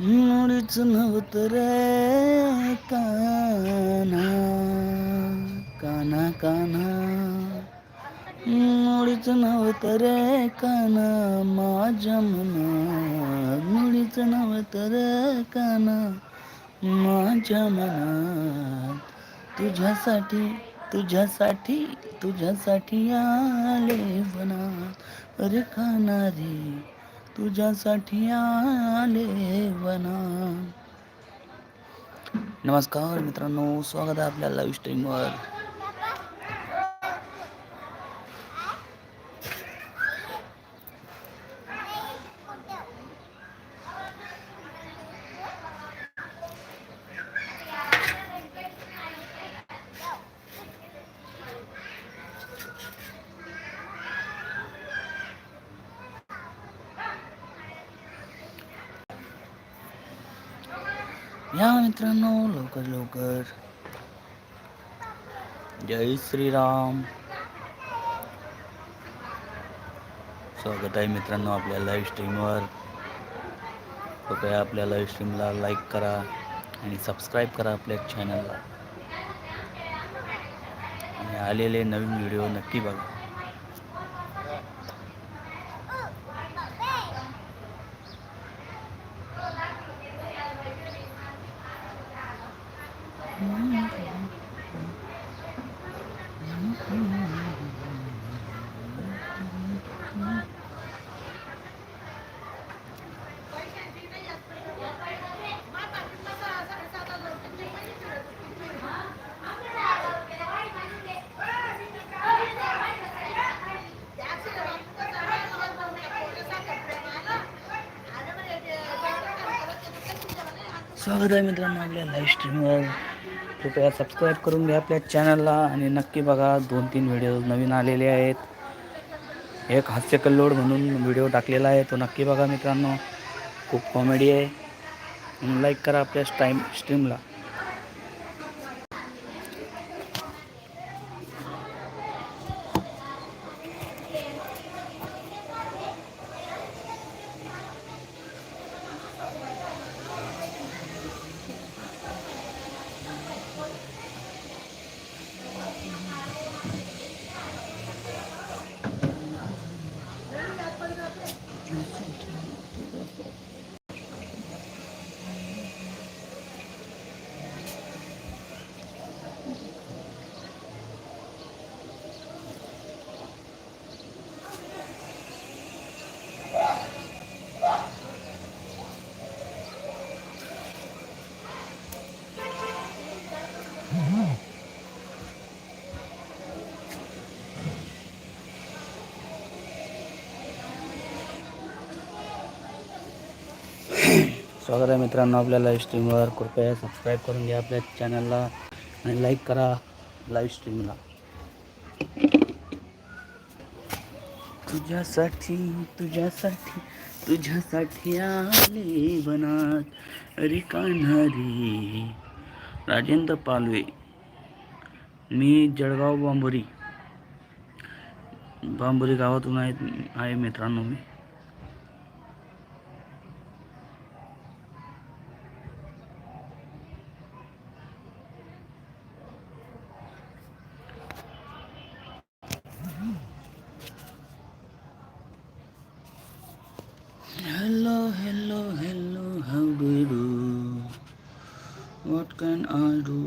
मुळीच नव्हतं रे काना. काना मुळीचं मुळीच तर रे काना माझ्या मना मुळीच नव्हतं रे काना माझ्या मनात. तुझ्यासाठी तुझ्यासाठी तुझ्यासाठी आले बना अरे खाणारी रे. तुझ्यासाठी आले वना नमस्कार मित्रांनो स्वागत आहे आपल्या लाईव्ह स्ट्रीमवर या मित्रांनो लवकर लवकर. जय श्रीराम. स्वागत आहे मित्रांनो आपल्या लाईव्ह स्ट्रीमवर कृपया आपल्या लाईव्ह स्ट्रीमला लाईक करा आणि सबस्क्राईब करा आपल्या चॅनलला आणि आलेले नवीन व्हिडिओ नक्की बघा. स्वागत आहे मित्रांनो आपल्या लाईव्ह स्ट्रीमवर कृपया सबस्क्राईब करून घ्या आपल्या चॅनलला आणि नक्की बघा दोन तीन व्हिडिओ नवीन आलेले आहेत. एक हास्य कल्लोड म्हणून व्हिडिओ टाकलेला आहे तो नक्की बघा मित्रांनो. खूप कॉमेडी आहे. लाईक करा आपल्या स्टाईम स्ट्रीमला स्वागत आहे मित्रांनो आपल्या लाईव्ह स्ट्रीमवर कृपया सबस्क्राईब करून घ्या आपल्या चॅनलला आणि लाईक करा लाईव्ह स्ट्रीमला तुझ्यासाठी तुझ्यासाठी तुझ्यासाठी आले बनात अरे कान्हारी राजेंद्र पालवे मी जळगाव बांबोरी. बांबोरी गावातून आहेत आहे मित्रांनो मी.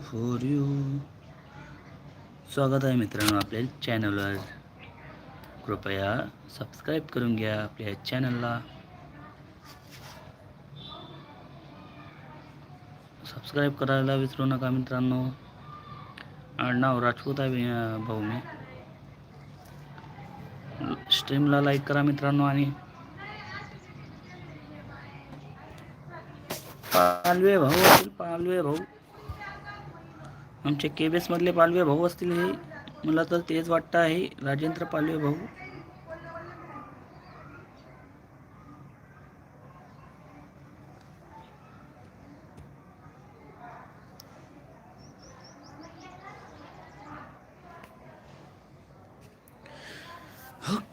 फॉर यू स्वागत आहे मित्रांनो आपल्या चॅनलवर कृपया सबस्क्राईब करून घ्या आपल्या चॅनलला सबस्क्राईब करायला विसरू नका मित्रांनो. नाव राजपूत आहे भाऊ मी. स्ट्रीमला लाईक करा मित्रांनो आणि पालवे भाऊ पालवे भाऊ. आमचे बी एसमधले पालवे भाऊ असतील हे मला तर तेच वाटतं आहे. राजेंद्र पालवे भाऊ.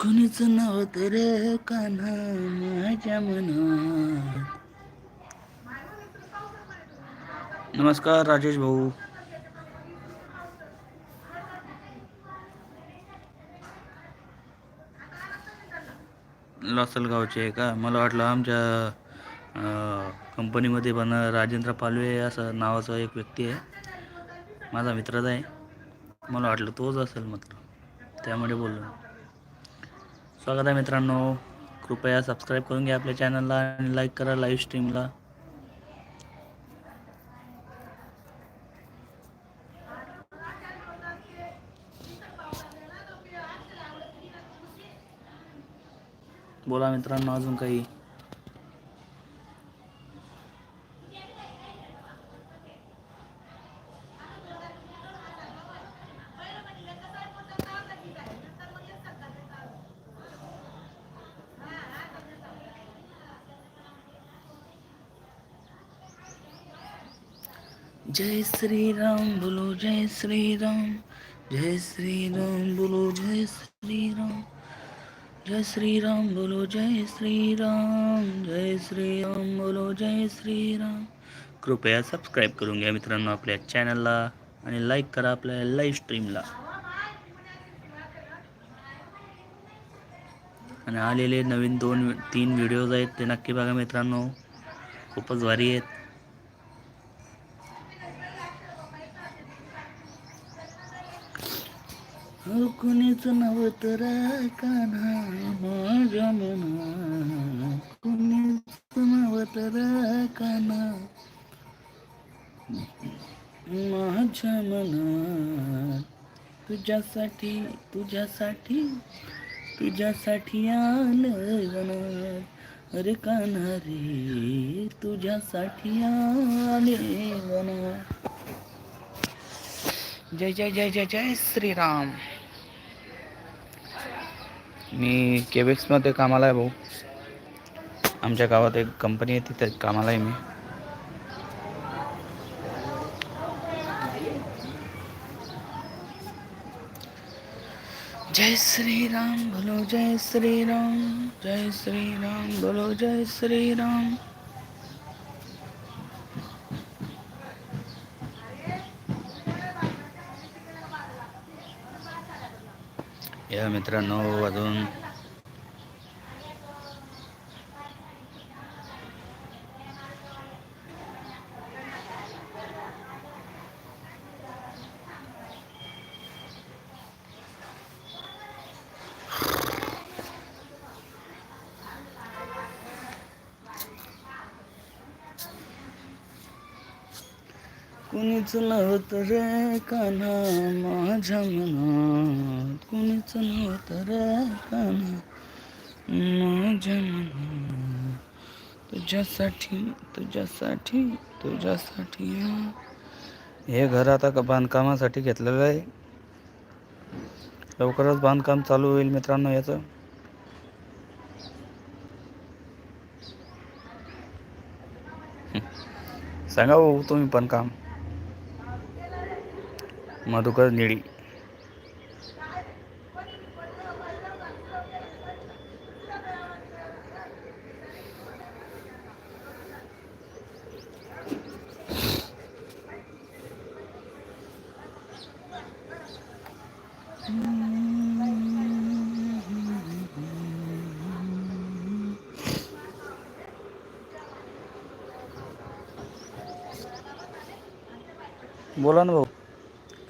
कुणीच नव्हतं रे कान्हा माझ्या मनात. नमस्कार राजेश भाऊ. लासलगावचे आहे का? मला वाटलं आमच्या कंपनीमध्ये पण राजेंद्र पालवे असं नावाचा एक व्यक्ती आहे. माझा मित्रच आहे. मला वाटलं तोच असेल मात्र. त्यामुळे बोललो. स्वागत आहे मित्रांनो. कृपया सबस्क्राईब करून घ्या आपल्या चॅनलला आणि लाईक करा लाईव्ह स्ट्रीमला बोला मित्रांनो अजून काही जय श्री राम बोलो जय श्री राम जय श्री राम बोलो जय श्री राम जय श्री राम बोलो जय श्री राम जय श्री राम बोलो जय श्री राम कृपया सबस्क्राईब करून घ्या मित्रांनो आपल्या चॅनलला आणि लाईक करा आपल्या लाईव्ह स्ट्रीमला आणि आलेले नवीन दोन तीन व्हिडिओज आहेत ते नक्की बघा मित्रांनो. खूपच भारी आहेत. कुणीच नव्हतं रे कान्हा माझ्या मना कुणीच नव्हतं रे कान्हा माझ्या मनात तुझ्यासाठी तुझ्यासाठी अरे कान्हा रे तुझ्यासाठी आले वनात जय जय जय जय जय, श्रीराम। मी केबेक्समध्ये कामाला आहे भाऊ. आमच्या गावात एक कंपनी आहे तिथे कामाला आहे मी. जय श्री राम बोलो जय श्री राम जय श्री राम बोलो जय श्री या मित्रांनो अजून कुणीच नव्हतं रे कान्हा माझ्या मनात. कुणीच नव्हतं रे कान्हा माझ्या मनात. तुझ्यासाठी तुझ्यासाठी तुझ्यासाठी हे. घर आता बांधकामासाठी घेतलेलं आहे. लवकरच बांधकाम चालू होईल मित्रांनो याचं. सांगा भाऊ तुम्ही पण काम. मधुकर निळी बोला ना भाऊ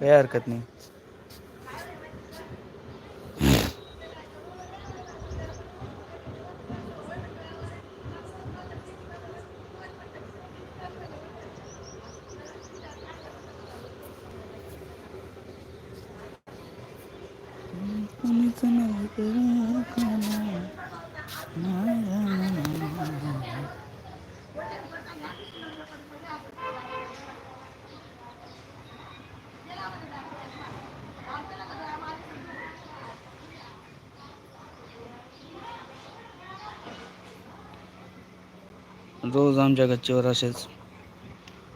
काही हरकत नाही कुणीच नव्हतं काना माझ्या मनात. रोज आमच्या गच्चीवर असेच.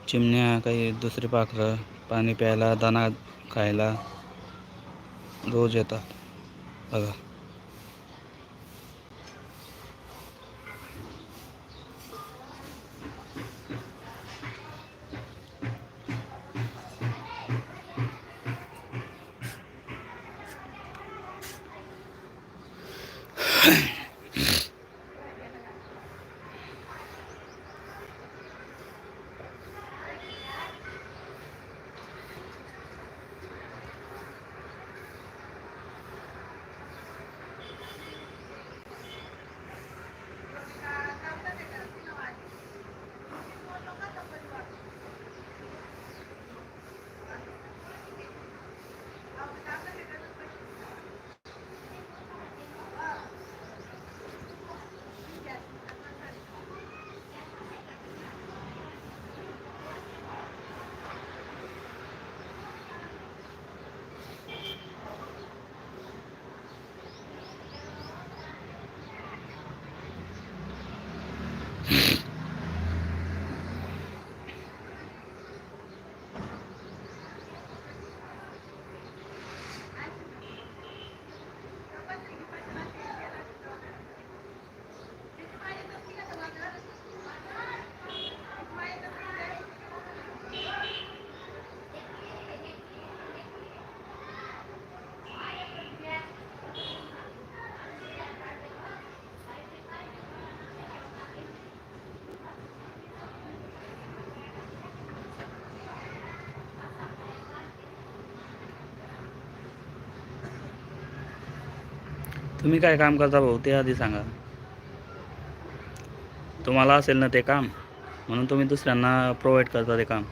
चिमण्या काही दुसरी पाखरं पाणी प्यायला दाना खायला रोज येतात. बघा. तुम्ही काय काम करता भाऊ? ते आधी सांगा. तुम्हाला असेल ना ते काम म्हणून तुम्ही दुसऱ्यांना प्रोव्हाइड करता ते काम.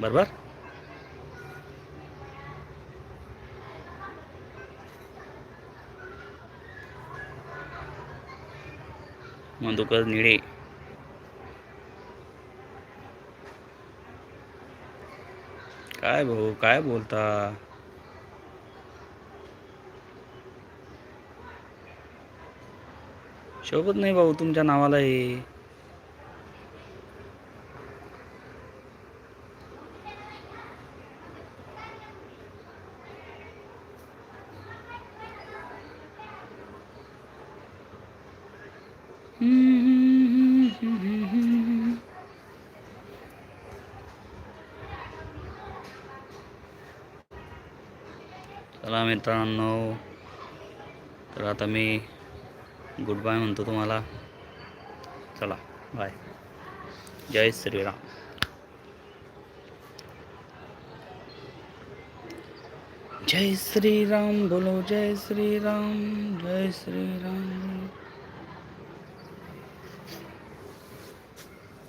बरोबर? मधुकर निळे. काय भाऊ? काय बोलता? शोभत नाही भाऊ तुमच्या नावाला हे चला मित्रांनो तर आता मी गुड बाय म्हणतो तुम्हाला. चला बाय जय श्रीराम. जय श्रीराम बोलो जय श्रीराम जय श्रीराम.